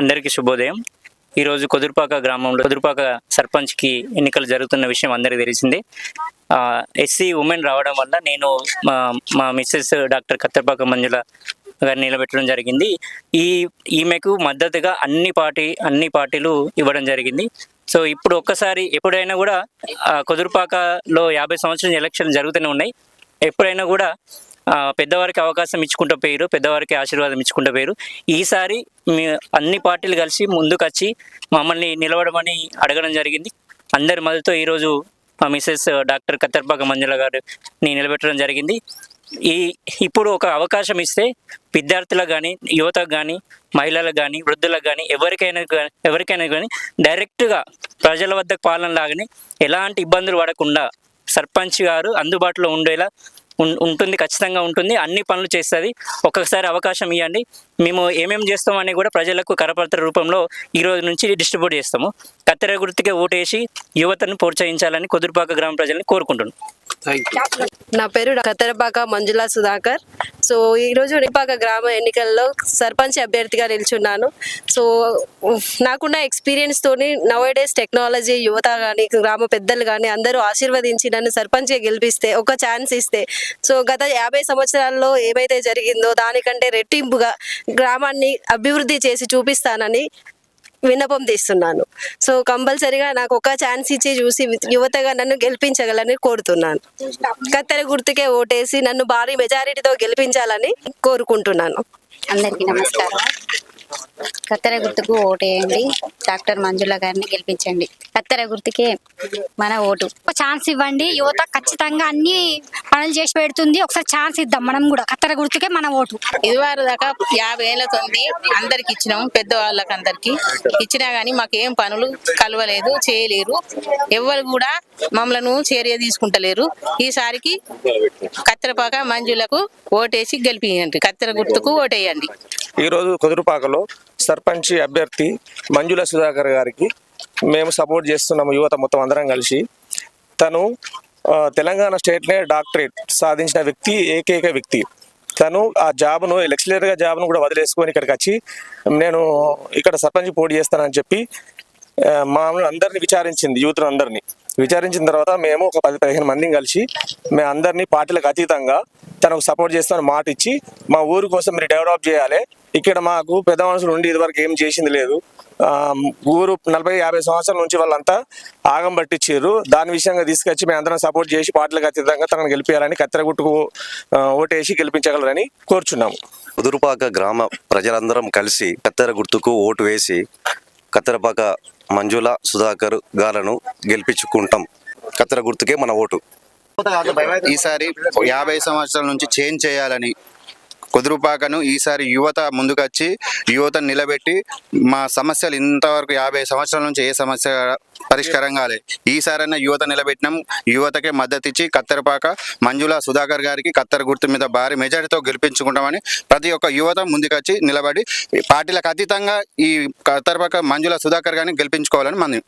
అందరికీ శుభోదయం. ఈరోజు కుదురుపాక గ్రామంలో కుదురుపాక సర్పంచ్కి ఎన్నికలు జరుగుతున్న విషయం అందరికీ తెలిసిందే. ఎస్సీ ఉమెన్ రావడం వల్ల నేను మా మా మిస్సెస్ డాక్టర్ కత్తెరపాక మంజుల గారిని నిలబెట్టడం జరిగింది. ఈ ఈమెకు మద్దతుగా అన్ని పార్టీ అన్ని పార్టీలు ఇవ్వడం జరిగింది. సో ఇప్పుడు ఒక్కసారి ఎప్పుడైనా కూడా కుదురుపాకలో యాభై సంవత్సరం ఎలక్షన్లు జరుగుతూనే ఉన్నాయి. ఎప్పుడైనా కూడా పెద్దవారికి అవకాశం ఇచ్చుకుంటూ పోయారు పెద్దవారికి ఆశీర్వాదం ఇచ్చుకుంటూ పోయారు ఈసారి మీ అన్ని పార్టీలు కలిసి ముందుకొచ్చి మమ్మల్ని నిలవడమని అడగడం జరిగింది. అందరి మద్దతుతో ఈరోజు మిసెస్ డాక్టర్ కత్తర్పాక మంజుల గారిని నిలబెట్టడం జరిగింది. ఈ ఇప్పుడు ఒక అవకాశం ఇస్తే విద్యార్థులకు కానీ యువతకు కానీ మహిళలకు కానీ వృద్ధులకు కానీ ఎవరికైనా కానీ ఎవరికైనా కానీ డైరెక్ట్గా ప్రజల వద్దకు పాలన లాగానే ఎలాంటి ఇబ్బందులు పడకుండా సర్పంచ్ గారు అందుబాటులో ఉండేలా ఉం- ఉంటుంది ఖచ్చితంగా ఉంటుంది. అన్ని పనులు చేస్తుంది. ఒక్కొక్కసారి అవకాశం ఇవ్వండి మేము ఏమేమి చేస్తామని కూడా ప్రజలకు కరపత్ర రూపంలో ఈ రోజు నుంచి డిస్ట్రిబ్యూట్ చేస్తాము. కత్తెర గుర్తుకే ఓటేసి యువతను ప్రోత్సహించాలని కుదురుపాక గ్రామ ప్రజల్ని కోరుకుంటున్నాను నా పేరు కత్తెరపాక మంజులా సుధాకర్. సో ఈరోజు నిపాక గ్రామ ఎన్నికల్లో సర్పంచ్ అభ్యర్థిగా నిల్చున్నాను. సో నాకున్న ఎక్స్పీరియన్స్ తోని నవడేస్ టెక్నాలజీ యువత కానీ గ్రామ పెద్దలు కానీ అందరూ ఆశీర్వదించి నన్ను సర్పంచ్గా గెలిపిస్తే ఒక ఛాన్స్ ఇస్తే. సో గత యాభై సంవత్సరాల్లో ఏమైతే జరిగిందో దానికంటే రెట్టింపుగా గ్రామాన్ని అభివృద్ధి చేసి చూపిస్తానని విన్నపం తీస్తున్నాను. సో కంపల్సరిగా నాకు ఒక ఛాన్స్ ఇచ్చి చూసి యువతగా నన్ను గెలిపించగలని కోరుతున్నాను. కత్తెర గుర్తుకే ఓటేసి నన్ను భారీ మెజారిటీతో గెలిపించాలని కోరుకుంటున్నాను. అందరికీ నమస్కారం. కత్తెర గుర్తుకు ఓటేయండి. డాక్టర్ మంజుల గారిని గెలిపించండి. కత్తెర గుర్తుకే మన ఓటు. ఒక ఛాన్స్ ఇవ్వండి. యువత ఖచ్చితంగా అన్ని పనులు చేసి పెడుతుంది. ఒకసారి ఛాన్స్ ఇద్దాం మనం కూడా. కత్తెర గుర్తుకే మన ఓటు. ఇదివారు దాకా యాభై ఏళ్ళ తొంది అందరికి ఇచ్చినాం పెద్దవాళ్ళకి అందరికి. ఇచ్చినా గానీ మాకేం పనులు కలవలేదు చేయలేరు. ఎవరు కూడా మమ్మలను చర్య తీసుకుంటలేరు. ఈసారికి కత్తెరపాక మంజులకు ఓటేసి గెలిపియండి. కత్తెర గుర్తుకు ఓటేయండి. ఈరోజు కుదురుపాకలో సర్పంచ్ అభ్యర్థి మంజుల సుధాకర్ గారికి మేము సపోర్ట్ చేస్తున్నాము యువత మొత్తం అందరం కలిసి. తను తెలంగాణ స్టేట్లే డాక్టరేట్ సాధించిన వ్యక్తి ఏకైక వ్యక్తి. తను ఆ జాబ్ను లెక్చరర్గా జాబ్ను కూడా వదిలేసుకొని ఇక్కడికి వచ్చి నేను ఇక్కడ సర్పంచ్ పోటీ చేస్తానని చెప్పి మామూలు అందరిని విచారించింది యూత్ అందరినీ. విచారించిన తర్వాత మేము ఒక పది పదిహేను మందిని కలిసి మేము అందరినీ పార్టీలకు అతీతంగా తనకు సపోర్ట్ చేస్తామని మాట ఇచ్చి మా ఊరు కోసం మీరు డెవలప్ చేయాలి. ఇక్కడ మాకు పెద్ద మనుషులు ఉండి ఇదివరకు ఏం చేసింది లేదు. ఊరు నలభై యాభై సంవత్సరాల నుంచి వాళ్ళంతా ఆగం పట్టించారు దాని విషయంగా తీసుకొచ్చి మేము అందరం సపోర్ట్ చేసి పార్టీలకు అతీతంగా తనను గెలిపించాలని కత్తెరగుట్టుకు ఓటేసి గెలిపించగలరని కోరుచున్నాము. ఉదురుపాక గ్రామ ప్రజలందరం కలిసి కత్తెర గుర్తుకు ఓటు వేసి కత్తెరపాక మంజుల సుధాకర్ గాలను గెలిపించుకుంటాం. కత్తెర గుర్తుకే మన ఓటు. ఈసారి యాభై సంవత్సరాల నుంచి చేంజ్ చేయాలని కుదురుపాకను ఈసారి యువత ముందుకొచ్చి యువత నిలబెట్టి మా సమస్యలు ఇంతవరకు యాభై సంవత్సరాల నుంచి ఏ సమస్య పరిష్కారం కాలే. ఈసారైనా యువత నిలబెట్టినాం యువతకే మద్దతు ఇచ్చి కత్తెరపాక మంజుల సుధాకర్ గారికి కత్తెర గుర్తు మీద భారీ మెజారిటీతో గెలిపించుకుంటామని ప్రతి ఒక్క యువత ముందుకొచ్చి నిలబడి పార్టీలకు అతీతంగా ఈ కత్తెరపాక మంజుల సుధాకర్ గారిని గెలిపించుకోవాలని మనం